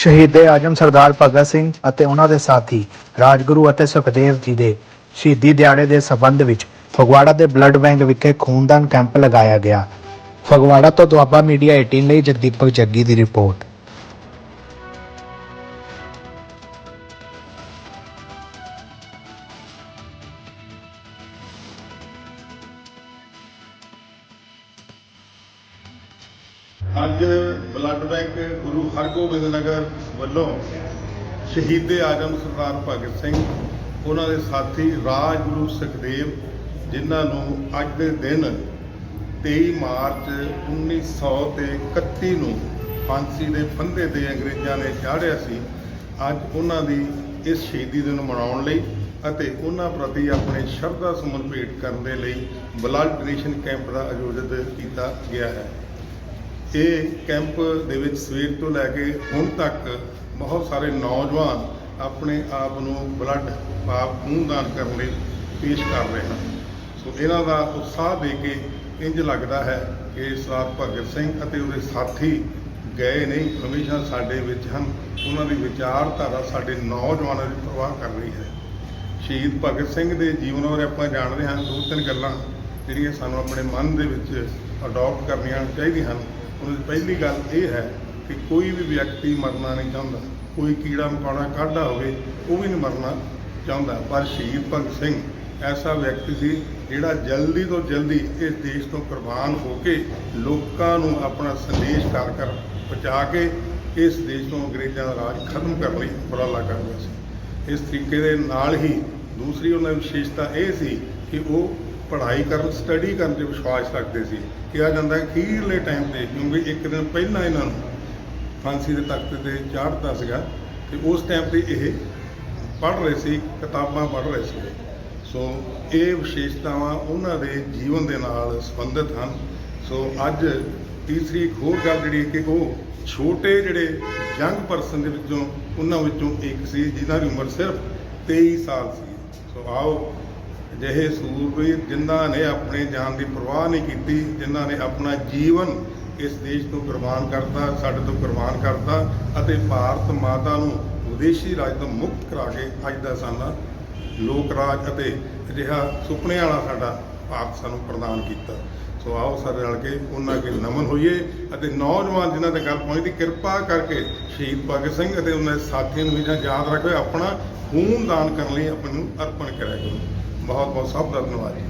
ਸ਼ਹੀਦੇ ਆਜਮ ਸਰਦਾਰ ਭਗਤ ਸਿੰਘ ਅਤੇ ਉਹਨਾਂ ਦੇ ਸਾਥੀ ਰਾਜਗੁਰੂ ਅਤੇ ਸੁਖਦੇਵ ਜੀ ਦੇ ਸ਼ਹੀਦੀ ਦਿਹਾੜੇ ਦੇ ਸਬੰਧ ਵਿੱਚ ਫਗਵਾੜਾ ਦੇ ਬਲੱਡ ਬੈਂਕ ਵਿਖੇ ਖੂਨਦਾਨ ਕੈਂਪ ਲਗਾਇਆ ਗਿਆ। ਫਗਵਾੜਾ ਤੋਂ ਦੁਆਬਾ ਮੀਡੀਆ 18 ਲਈ ਜਗਦੀਪਕ ਜੱਗੀ ਦੀ ਰਿਪੋਰਟ। ਅੱਜ ਬਲੱਡ ਬੈਂਕ ਗੁਰੂ ਹਰਗੋਬਿੰਦ ਨਗਰ ਵੱਲੋਂ ਸ਼ਹੀਦੇ ਆਜਮ ਸਰਦਾਰ ਭਗਤ ਸਿੰਘ, ਉਹਨਾਂ ਦੇ ਸਾਥੀ ਰਾਜਗੁਰੂ ਸੁਖਦੇਵ, ਜਿਨ੍ਹਾਂ ਨੂੰ ਅੱਜ ਦੇ ਦਿਨ 23 ਮਾਰਚ 1931 ਨੂੰ ਫਾਂਸੀ ਦੇ ਫੰਦੇ ਤੇ ਅੰਗਰੇਜ਼ਾਂ ਨੇ ਚਾੜਿਆ ਸੀ, ਅੱਜ ਉਹਨਾਂ ਦੀ ਇਸ ਸ਼ਹੀਦੀ ਦਿਨ ਮਨਾਉਣ ਲਈ ਅਤੇ ਉਹਨਾਂ ਪ੍ਰਤੀ ਆਪਣੇ ਸ਼ਰਧਾ ਸੁਮਨ ਭੇਟ ਕਰਨ ਦੇ ਲਈ ਬਲੱਡ ਡੋਨੇਸ਼ਨ ਕੈਂਪ ਦਾ ਆਯੋਜਿਤ ਕੀਤਾ ਗਿਆ ਹੈ। ਇਹ ਕੈਂਪ ਦੇ ਵਿੱਚ ਸਵੇਰ ਤੋਂ ਲੈ ਕੇ ਹੁਣ ਤੱਕ ਬਹੁਤ ਸਾਰੇ ਨੌਜਵਾਨ ਆਪਣੇ ਆਪ ਨੂੰ ਬਲੱਡ, ਪਾਪ, ਖੂਨਦਾਨ ਕਰਨ ਲਈ ਪੇਸ਼ ਕਰ ਰਹੇ ਹਨ। ਸੋ ਇਹਨਾਂ ਦਾ ਉਤਸ਼ਾਹ ਦੇ ਕੇ ਇੰਜ ਲੱਗਦਾ ਹੈ ਕਿ ਸਰਦਾਰ ਭਗਤ ਸਿੰਘ ਅਤੇ ਉਹਦੇ ਸਾਥੀ ਗਏ ਨਹੀਂ ਹਮੇਸ਼ਾ ਸਾਡੇ ਵਿੱਚ ਹਨ। ਉਹਨਾਂ ਦੀ ਵਿਚਾਰਧਾਰਾ ਸਾਡੇ ਨੌਜਵਾਨਾਂ ਦੀ ਪ੍ਰਵਾਹ ਕਰ ਰਹੀ ਹੈ। ਸ਼ਹੀਦ ਭਗਤ ਸਿੰਘ ਦੇ ਜੀਵਨ ਬਾਰੇ ਆਪਾਂ ਜਾਣਦੇ ਹਾਂ। ਦੋ ਤਿੰਨ ਗੱਲਾਂ ਜਿਹੜੀਆਂ ਸਾਨੂੰ ਆਪਣੇ ਮਨ ਦੇ ਵਿੱਚ ਅਡਾਪਟ ਕਰਨੀਆਂ ਚਾਹੀਦੀਆਂ ਹਨ। ਉਹਨਾਂ ਦੀ ਪਹਿਲੀ ਗੱਲ ਇਹ ਹੈ ਕਿ ਕੋਈ ਵੀ ਵਿਅਕਤੀ ਮਰਨਾ ਨਹੀਂ ਚਾਹੁੰਦਾ। ਕੋਈ ਕੀੜਾ ਮਕੌੜਾ ਕਾਢਾ ਹੋਵੇ, ਉਹ ਵੀ ਨਹੀਂ ਮਰਨਾ ਚਾਹੁੰਦਾ। ਪਰ ਸ਼ਹੀਦ ਭਗਤ ਸਿੰਘ ਐਸਾ ਵਿਅਕਤੀ ਸੀ ਜਿਹੜਾ ਜਲਦੀ ਤੋਂ ਜਲਦੀ ਇਸ ਦੇਸ਼ ਤੋਂ ਕੁਰਬਾਨ ਹੋ ਕੇ ਲੋਕਾਂ ਨੂੰ ਆਪਣਾ ਸੰਦੇਸ਼ ਕਰ ਕਰ ਪਹੁੰਚਾ ਕੇ ਇਸ ਦੇਸ਼ ਤੋਂ ਅੰਗਰੇਜ਼ਾਂ ਦਾ ਰਾਜ ਖਤਮ ਕਰਨ ਲਈ ਉਪਰਾਲਾ ਕਰ ਰਿਹਾ ਸੀ। ਇਸ ਤਰੀਕੇ ਦੇ ਨਾਲ ਹੀ ਦੂਸਰੀ ਉਹਨਾਂ ਦੀ ਵਿਸ਼ੇਸ਼ਤਾ ਇਹ ਸੀ ਕਿ ਉਹ ਪੜ੍ਹਾਈ ਕਰਨ ਸਟੱਡੀ ਕਰਨ ਦੇ ਵਿਸ਼ਵਾਸ ਰੱਖਦੇ ਸੀ। ਕਿਹਾ ਜਾਂਦਾ ਹੈ ਅਖੀਰਲੇ ਟਾਈਮ ਤੇ, ਕਿਉਂਕਿ ਇੱਕ ਦਿਨ ਪਹਿਲਾਂ ਇਹਨਾਂ ਨੂੰ ਫਾਂਸੀ ਦੇ ਤਖਤ ਤੇ ਚਾੜ੍ਹਤਾ ਸੀਗਾ ਤੇ ਉਸ ਟਾਈਮ ਤੇ ਇਹ ਪੜ੍ਹ ਰਹੇ ਸੀ, ਕਿਤਾਬਾਂ ਪੜ੍ਹ ਰਹੇ ਸੀ। ਸੋ ਇਹ ਵਿਸ਼ੇਸ਼ਤਾਵਾਂ ਉਹਨਾਂ ਦੇ ਜੀਵਨ ਦੇ ਨਾਲ ਸੰਬੰਧਿਤ ਹਨ। ਸੋ ਅੱਜ ਤੀਸਰੀ ਹੋਰ ਗੱਲ ਜਿਹੜੀ ਕਿ ਉਹ ਛੋਟੇ ਜਿਹੜੇ ਯੰਗ ਪਰਸਨ ਦੇ ਵਿੱਚੋਂ, ਉਹਨਾਂ ਵਿੱਚੋਂ ਇੱਕ ਸੀ, ਜਿਨ੍ਹਾਂ ਦੀ ਉਮਰ ਸਿਰਫ 23 ਸਾਲ ਸੀ। ਸੋ ਆਓ ਜਿਹੇ ਸੂਰਬੀਰ ਜਿਨ੍ਹਾਂ ਨੇ ਆਪਣੇ ਜਾਨ ਦੀ ਪਰਵਾਹ ਨਹੀਂ ਕੀਤੀ, ਜਿਨ੍ਹਾਂ ਨੇ ਆਪਣਾ ਜੀਵਨ ਇਸ ਦੇਸ਼ ਤੋਂ ਕੁਰਬਾਨ ਕਰਤਾ, ਸਾਡੇ ਤੋਂ ਕੁਰਬਾਨ ਕਰਤਾ ਅਤੇ ਭਾਰਤ ਮਾਤਾ ਨੂੰ ਵਿਦੇਸ਼ੀ ਰਾਜ ਤੋਂ ਮੁਕਤ ਕਰਾ ਕੇ ਅੱਜ ਦਾ ਸਾਡਾ ਲੋਕ ਰਾਜ ਅਤੇ ਅਜਿਹਾ ਸੁਪਨਿਆਂ ਵਾਲਾ ਸਾਡਾ ਭਾਰਤ ਸਾਨੂੰ ਪ੍ਰਦਾਨ ਕੀਤਾ। ਸੋ ਆਓ ਸਾਰੇ ਰਲ ਕੇ ਉਹਨਾਂ ਅੱਗੇ ਨਮਨ ਹੋਈਏ ਅਤੇ ਨੌਜਵਾਨ ਜਿਨ੍ਹਾਂ ਤੇ ਗੱਲ ਪਹੁੰਚਦੀ, ਕਿਰਪਾ ਕਰਕੇ ਸ਼ਹੀਦ ਭਗਤ ਸਿੰਘ ਅਤੇ ਉਹਨਾਂ ਦੇ ਸਾਥੀਆਂ ਨੂੰ ਵੀ ਜਾਂ ਯਾਦ ਰੱਖੋ, ਆਪਣਾ ਖੂਨ ਦਾਨ ਕਰਨ ਲਈ ਆਪਣੇ ਨੂੰ ਅਰਪਣ ਕਰਿਆ ਕਰੋ। ਬਹੁਤ ਬਹੁਤ ਸਭ ਦਾ ਧੰਨਵਾਦ ਜੀ।